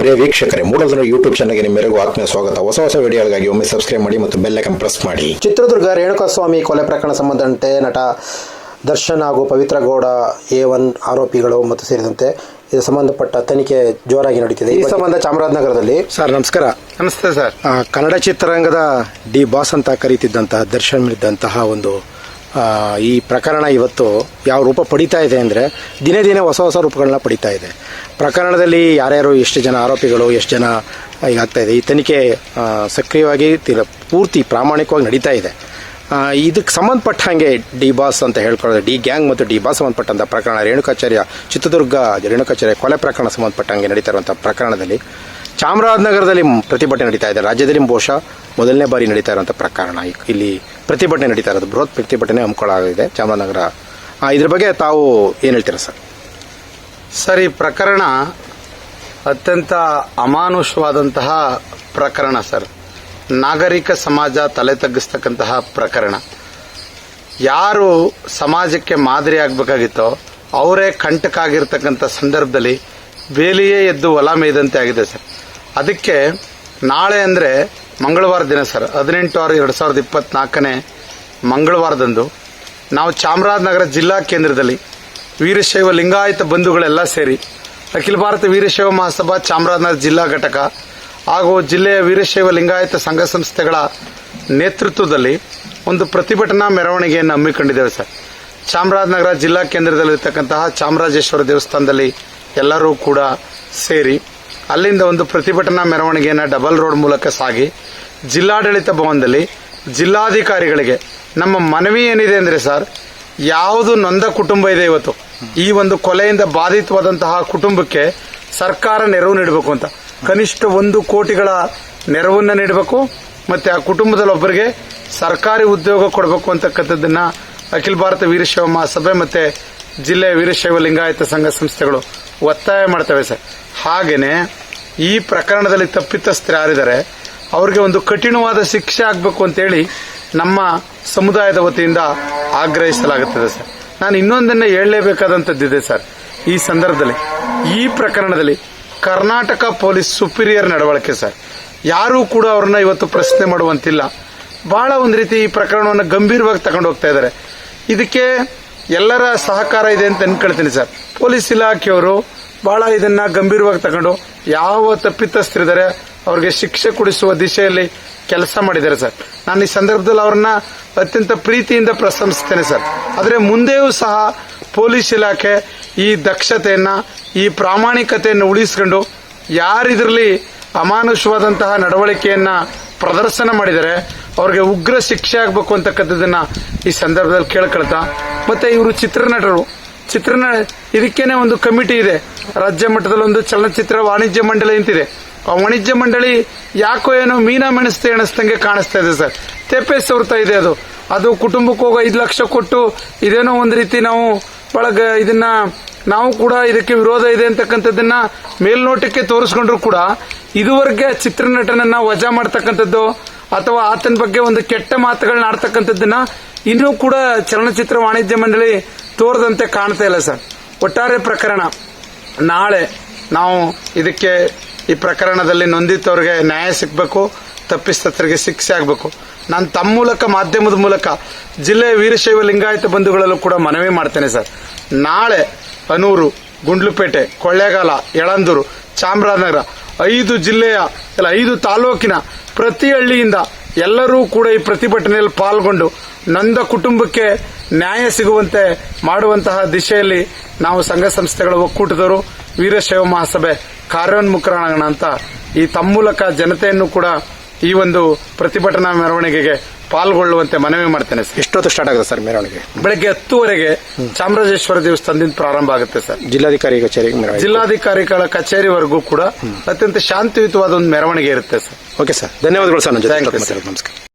ಪ್ರಿಯ ವೀಕ್ಷಕರೇ, ಮೂಡಲ್ದನ ಯೂಟ್ಯೂಬ್ ಚಾನಲ್ಗೆ ನಿಮ್ಮೆಲ್ಲರಿಗೂ ಆತ್ಮೀಯ ಸ್ವಾಗತ. ಹೊಸ ಹೊಸ ವಿಡಿಯೋಗಳಿಗಾಗಿ ಒಮ್ಮೆ ಸಬ್ಸ್ಕ್ರೈಬ್ ಮಾಡಿ ಮತ್ತು ಬೆಲ್ ಐಕನ್ ಪ್ರೆಸ್ ಮಾಡಿ. ಚಿತ್ರದುರ್ಗ ರೇಣುಕಾಸ್ವಾಮಿ ಕೊಲೆ ಪ್ರಕರಣ ಸಂಬಂಧಂತೆ ನಟ ದರ್ಶನ್ ಹಾಗೂ ಪವಿತ್ರ ಗೌಡ ಎ ಒನ್ ಆರೋಪಿಗಳು ಮತ್ತು ಸೇರಿದಂತೆ ಇದು ಸಂಬಂಧಪಟ್ಟ ತನಿಖೆ ಜೋರಾಗಿ ನಡೀತಿದೆ. ಈ ಸಂಬಂಧ ಚಾಮರಾಜನಗರದಲ್ಲಿ ಸರ್ ನಮಸ್ಕಾರ. ನಮಸ್ತೆ ಸರ್. ಆ, ಕನ್ನಡ ಚಿತ್ರರಂಗದ ಡಿ ಬಾಸ್ ಅಂತ ಕರೀತಿದ್ದಂತಹ ದರ್ಶನ್ ಇದ್ದಂತಹ ಒಂದು ಆ, ಈ ಪ್ರಕರಣ ಇವತ್ತು ಯಾವ ರೂಪ ಪಡಿತಾ ಇದೆ ಅಂದರೆ ದಿನೇ ದಿನೇ ಹೊಸ ಹೊಸ ರೂಪಗಳನ್ನ ಪಡಿತಾ ಇದೆ. ಪ್ರಕರಣದಲ್ಲಿ ಯಾರ್ಯಾರು ಎಷ್ಟು ಜನ ಆರೋಪಿಗಳು ಎಷ್ಟು ಜನ ಈಗ ಆಗ್ತಾ ಇದೆ. ಈ ತನಿಖೆ ಆ, ಸಕ್ರಿಯವಾಗಿ ತೀರ ಪೂರ್ತಿ ಪ್ರಾಮಾಣಿಕವಾಗಿ ನಡೀತಾ ಇದೆ. ಇದಕ್ಕೆ ಸಂಬಂಧಪಟ್ಟ ಹಾಗೆ ಡಿ ಬಾಸ್ ಅಂತ ಹೇಳ್ಕೊಳ್ಳೋದು. ಡಿ ಗ್ಯಾಂಗ್ ಮತ್ತು ಡಿ ಬಾಸ್ ಸಂಬಂಧಪಟ್ಟಂಥ ಪ್ರಕರಣ, ರೇಣುಕಾಚಾರ್ಯ, ಚಿತ್ರದುರ್ಗ ರೇಣುಕಾಚಾರ್ಯ ಕೊಲೆ ಪ್ರಕರಣ ಸಂಬಂಧಪಟ್ಟಂಗೆ ನಡೀತಾ ಇರುವಂಥ ಪ್ರಕರಣದಲ್ಲಿ ಚಾಮರಾಜನಗರದಲ್ಲಿ ಪ್ರತಿಭಟನೆ ನಡೀತಾ ಇದೆ. ರಾಜ್ಯದಲ್ಲಿ ಬಹುಶಃ ಮೊದಲನೇ ಬಾರಿ ನಡೀತಾ ಇರುವಂಥ ಪ್ರಕರಣ. ಇಲ್ಲಿ ಪ್ರತಿಭಟನೆ ನಡೀತಾ ಇರೋದು. ಬೃಹತ್ ಪ್ರತಿಭಟನೆ ಹಮ್ಮಿಕೊಳ್ಳಲಾಗಿದೆ ಚಾಮರಾಜನಗರ. ಇದ್ರ ಬಗ್ಗೆ ತಾವು ಏನು ಹೇಳ್ತೀರಾ ಸರ್? ಸರ್, ಈ ಪ್ರಕರಣ ಅತ್ಯಂತ ಅಮಾನುಷವಾದಂತಹ ಪ್ರಕರಣ ಸರ್. ನಾಗರಿಕ ಸಮಾಜ ತಲೆ ತಗ್ಗಿಸ್ತಕ್ಕಂತಹ ಪ್ರಕರಣ. ಯಾರು ಸಮಾಜಕ್ಕೆ ಮಾದರಿ ಆಗಬೇಕಾಗಿತ್ತೋ, ಅವರೇ ಕಂಟಕಾಗಿರ್ತಕ್ಕಂಥ ಸಂದರ್ಭದಲ್ಲಿ ಬೇಲಿಯೇ ಎದ್ದು ಹೊಲ ಮೇಯ್ದಂತೆ ಆಗಿದೆ ಸರ್. ಅದಕ್ಕೆ ನಾಳೆ ಅಂದರೆ ಮಂಗಳವಾರ ದಿನ ಸರ್, ಹದಿನೆಂಟು ಆರು ಎರಡು ಸಾವಿರದ ಇಪ್ಪತ್ನಾಲ್ಕನೇ ಮಂಗಳವಾರದಂದು ನಾವು ಚಾಮರಾಜನಗರ ಜಿಲ್ಲಾ ಕೇಂದ್ರದಲ್ಲಿ ವೀರಶೈವ ಲಿಂಗಾಯತ ಬಂಧುಗಳೆಲ್ಲ ಸೇರಿ ಅಖಿಲ ಭಾರತ ವೀರಶೈವ ಮಹಾಸಭಾ ಚಾಮರಾಜನಗರ ಜಿಲ್ಲಾ ಘಟಕ ಹಾಗೂ ಜಿಲ್ಲೆಯ ವೀರಶೈವ ಲಿಂಗಾಯತ ಸಂಘ ಸಂಸ್ಥೆಗಳ ನೇತೃತ್ವದಲ್ಲಿ ಒಂದು ಪ್ರತಿಭಟನಾ ಮೆರವಣಿಗೆಯನ್ನು ಹಮ್ಮಿಕೊಂಡಿದ್ದೇವೆ ಸರ್. ಚಾಮರಾಜನಗರ ಜಿಲ್ಲಾ ಕೇಂದ್ರದಲ್ಲಿರ್ತಕ್ಕಂತಹ ಚಾಮರಾಜೇಶ್ವರ ದೇವಸ್ಥಾನದಲ್ಲಿ ಎಲ್ಲರೂ ಕೂಡ ಸೇರಿ ಅಲ್ಲಿಂದ ಒಂದು ಪ್ರತಿಭಟನಾ ಮೆರವಣಿಗೆಯನ್ನು ಡಬಲ್ ರೋಡ್ ಮೂಲಕ ಸಾಗಿ ಜಿಲ್ಲಾಡಳಿತ ಭವನದಲ್ಲಿ ಜಿಲ್ಲಾಧಿಕಾರಿಗಳಿಗೆ ನಮ್ಮ ಮನವಿ ಏನಿದೆ ಅಂದರೆ ಸರ್, ಯಾವುದು ನೊಂದ ಕುಟುಂಬ ಇದೆ ಇವತ್ತು. ಈ ಒಂದು ಕೊಲೆಯಿಂದ ಬಾಧಿತವಾದಂತಹ ಕುಟುಂಬಕ್ಕೆ ಸರ್ಕಾರ ನೆರವು ನೀಡಬೇಕು ಅಂತ. ಕನಿಷ್ಠ ಒಂದು ಕೋಟಿಗಳ ನೆರವನ್ನು ನೀಡಬೇಕು, ಮತ್ತೆ ಆ ಕುಟುಂಬದಲ್ಲಿ ಒಬ್ಬರಿಗೆ ಸರ್ಕಾರಿ ಉದ್ಯೋಗ ಕೊಡಬೇಕು ಅಂತಕ್ಕಂಥದ್ದನ್ನ ಅಖಿಲ ಭಾರತ ವೀರಶೈವ ಮಹಾಸಭೆ ಮತ್ತೆ ಜಿಲ್ಲೆಯ ವೀರಶೈವ ಲಿಂಗಾಯತ ಸಂಘ ಸಂಸ್ಥೆಗಳು ಒತ್ತಾಯ ಮಾಡ್ತವೆ ಸರ್. ಹಾಗೆಯೇ ಈ ಪ್ರಕರಣದಲ್ಲಿ ತಪ್ಪಿತಸ್ಥರು ಯಾರಿದ್ದಾರೆ, ಅವರಿಗೆ ಒಂದು ಕಠಿಣವಾದ ಶಿಕ್ಷೆ ಆಗಬೇಕು ಅಂತೇಳಿ ನಮ್ಮ ಸಮುದಾಯದ ವತಿಯಿಂದ ಆಗ್ರಹಿಸಲಾಗುತ್ತದೆ ಸರ್. ನಾನು ಇನ್ನೊಂದನ್ನೇ ಹೇಳಲೇಬೇಕಾದಂಥದ್ದಿದೆ ಸರ್. ಈ ಸಂದರ್ಭದಲ್ಲಿ, ಈ ಪ್ರಕರಣದಲ್ಲಿ ಕರ್ನಾಟಕ ಪೊಲೀಸ್ ಸುಪೀರಿಯರ್ ನಡವಳಿಕೆ ಸರ್. ಯಾರೂ ಕೂಡ ಅವ್ರನ್ನ ಇವತ್ತು ಪ್ರಶ್ನೆ ಮಾಡುವಂತಿಲ್ಲ. ಬಹಳ ಒಂದು ರೀತಿ ಈ ಪ್ರಕರಣವನ್ನು ಗಂಭೀರವಾಗಿ ತಗೊಂಡು ಹೋಗ್ತಾ ಇದ್ದಾರೆ ಇದಕ್ಕೆ ಎಲ್ಲರ ಸಹಕಾರ ಇದೆ ಅಂತ ಅನ್ಕೊಳ್ತೀನಿ ಸರ್. ಪೊಲೀಸ್ ಇಲಾಖೆಯವರು ಬಹಳ ಇದನ್ನ ಗಂಭೀರವಾಗಿ ತಗೊಂಡು ಯಾವ ತಪ್ಪಿತಸ್ಥರಿದ್ದಾರೆ ಅವ್ರಿಗೆ ಶಿಕ್ಷೆ ಕೊಡಿಸುವ ದಿಶೆಯಲ್ಲಿ ಕೆಲಸ ಮಾಡಿದ್ದಾರೆ ಸರ್. ನಾನು ಈ ಸಂದರ್ಭದಲ್ಲಿ ಅವ್ರನ್ನ ಅತ್ಯಂತ ಪ್ರೀತಿಯಿಂದ ಪ್ರಶಂಸಿಸ್ತೇನೆ ಸರ್. ಆದರೆ ಮುಂದೆಯೂ ಸಹ ಪೊಲೀಸ್ ಇಲಾಖೆ ಈ ದಕ್ಷತೆಯನ್ನ, ಈ ಪ್ರಾಮಾಣಿಕತೆಯನ್ನು ಉಳಿಸಿಕೊಂಡು ಯಾರಿದ್ರಲ್ಲಿ ಅಮಾನುಷವಾದಂತಹ ನಡವಳಿಕೆಯನ್ನ ಪ್ರದರ್ಶನ ಮಾಡಿದರೆ ಅವ್ರಿಗೆ ಉಗ್ರ ಶಿಕ್ಷೆ ಆಗಬೇಕು ಅಂತಕ್ಕಂಥದ್ದನ್ನ ಈ ಸಂದರ್ಭದಲ್ಲಿ ಕೇಳ್ಕೊಳ್ತಾ, ಮತ್ತೆ ಇವರು ಚಿತ್ರನಟರು. ಚಿತ್ರನ, ಇದಕ್ಕೇನೆ ಒಂದು ಕಮಿಟಿ ಇದೆ. ರಾಜ್ಯ ಮಟ್ಟದಲ್ಲಿ ಒಂದು ಚಲನಚಿತ್ರ ವಾಣಿಜ್ಯ ಮಂಡಳಿ ಅಂತಿದೆ. ಆ ವಾಣಿಜ್ಯ ಮಂಡಳಿ ಯಾಕೋ ಏನೋ ಮೀನಾ ಮೆಣಸ್ತೆ ಎಣಿಸ್ದಂಗೆ ಕಾಣಿಸ್ತಾ ಇದೆ ಸರ್. ತೆಪ್ಪೆ ಸವರ್ತಾ ಇದೆ ಅದು. ಅದು ಕುಟುಂಬಕ್ಕೆ ಹೋಗೋ ಐದು ಲಕ್ಷ ಕೊಟ್ಟು ಇದೇನೋ ಒಂದು ರೀತಿ ನಾವು ಒಳಗ ಇದನ್ನ ನಾವು ಕೂಡ ಇದಕ್ಕೆ ವಿರೋಧ ಇದೆ ಅಂತಕ್ಕಂಥದ್ದನ್ನ ಮೇಲ್ನೋಟಕ್ಕೆ ತೋರಿಸ್ಕೊಂಡ್ರು ಕೂಡ ಇದುವರೆಗೆ ಚಿತ್ರನಟನನ್ನ ವಜಾ ಮಾಡ್ತಕ್ಕಂಥದ್ದು ಅಥವಾ ಆತನ ಬಗ್ಗೆ ಒಂದು ಕೆಟ್ಟ ಮಾತುಗಳನ್ನ ಆಡ್ತಕ್ಕಂಥದ್ದನ್ನ ಇನ್ನೂ ಕೂಡ ಚಲನಚಿತ್ರ ವಾಣಿಜ್ಯ ಮಂಡಳಿ ತೋರದಂತೆ ಕಾಣ್ತಾ ಇಲ್ಲ ಸರ್. ಒಟ್ಟಾರೆ ಪ್ರಕರಣ. ನಾಳೆ ನಾವು ಇದಕ್ಕೆ ಈ ಪ್ರಕರಣದಲ್ಲಿ ನೊಂದಿತವ್ರಿಗೆ ನ್ಯಾಯ ಸಿಗಬೇಕು ತಪ್ಪಿಸ್ತರಿಗೆ ಶಿಕ್ಷೆ ಆಗಬೇಕು. ನಾನು ತಮ್ಮ ಮೂಲಕ, ಮಾಧ್ಯಮದ ಮೂಲಕ, ಜಿಲ್ಲೆಯ ವೀರಶೈವ ಲಿಂಗಾಯತ ಬಂಧುಗಳಲ್ಲೂ ಕೂಡ ಮನವಿ ಮಾಡ್ತೇನೆ ಸರ್. ನಾಳೆ ಅನೂರು ಗುಂಡ್ಲುಪೇಟೆ, ಕೊಳ್ಳೇಗಾಲ, ಯಳಂದೂರು, ಚಾಮರಾಜನಗರ, ಐದು ಜಿಲ್ಲೆಯ, ಇಲ್ಲ, ಐದು ತಾಲೂಕಿನ ಪ್ರತಿ ಹಳ್ಳಿಯಿಂದ ಎಲ್ಲರೂ ಕೂಡ ಈ ಪ್ರತಿಭಟನೆಯಲ್ಲಿ ಪಾಲ್ಗೊಂಡು ನಂದ ಕುಟುಂಬಕ್ಕೆ ನ್ಯಾಯ ಸಿಗುವಂತೆ ಮಾಡುವಂತಹ ದಿಶೆಯಲ್ಲಿ ನಾವು ಸಂಘ ಸಂಸ್ಥೆಗಳ ಒಕ್ಕೂಟದವರು, ವೀರಶೈವ ಮಹಾಸಭೆ ಕಾರ್ಯೋನ್ಮುಖರಾಗೋಣ ಅಂತ ಈ ತಮ್ಮ ಮೂಲಕ ಜನತೆಯನ್ನು ಕೂಡ ಈ ಒಂದು ಪ್ರತಿಭಟನಾ ಮೆರವಣಿಗೆಗೆ ಪಾಲ್ಗೊಳ್ಳುವಂತೆ ಮನವಿ ಮಾಡ್ತೇನೆ ಸರ್. ಎಷ್ಟೊತ್ತು ಸ್ಟಾರ್ಟ್ ಆಗುತ್ತೆ ಸರ್ ಮೆರವಣಿಗೆ? ಬೆಳಗ್ಗೆ ಹತ್ತುವರೆಗೆ ಚಾಮರಾಜೇಶ್ವರ ದೇವಸ್ಥಾನದಿಂದ ಪ್ರಾರಂಭ ಆಗುತ್ತೆ ಸರ್. ಜಿಲ್ಲಾಧಿಕಾರಿ ಕಚೇರಿಗೆ ಮೆರವಣಿಗೆ. ಜಿಲ್ಲಾಧಿಕಾರಿಗಳ ಕಚೇರಿವರೆಗೂ ಕೂಡ ಅತ್ಯಂತ ಶಾಂತಿಯುತವಾದ ಒಂದು ಮೆರವಣಿಗೆ ಇರುತ್ತೆ ಸರ್. ಓಕೆ ಸರ್ ಧನ್ಯವಾದಗಳು ಸರ್. ನಮಸ್ಕಾರ.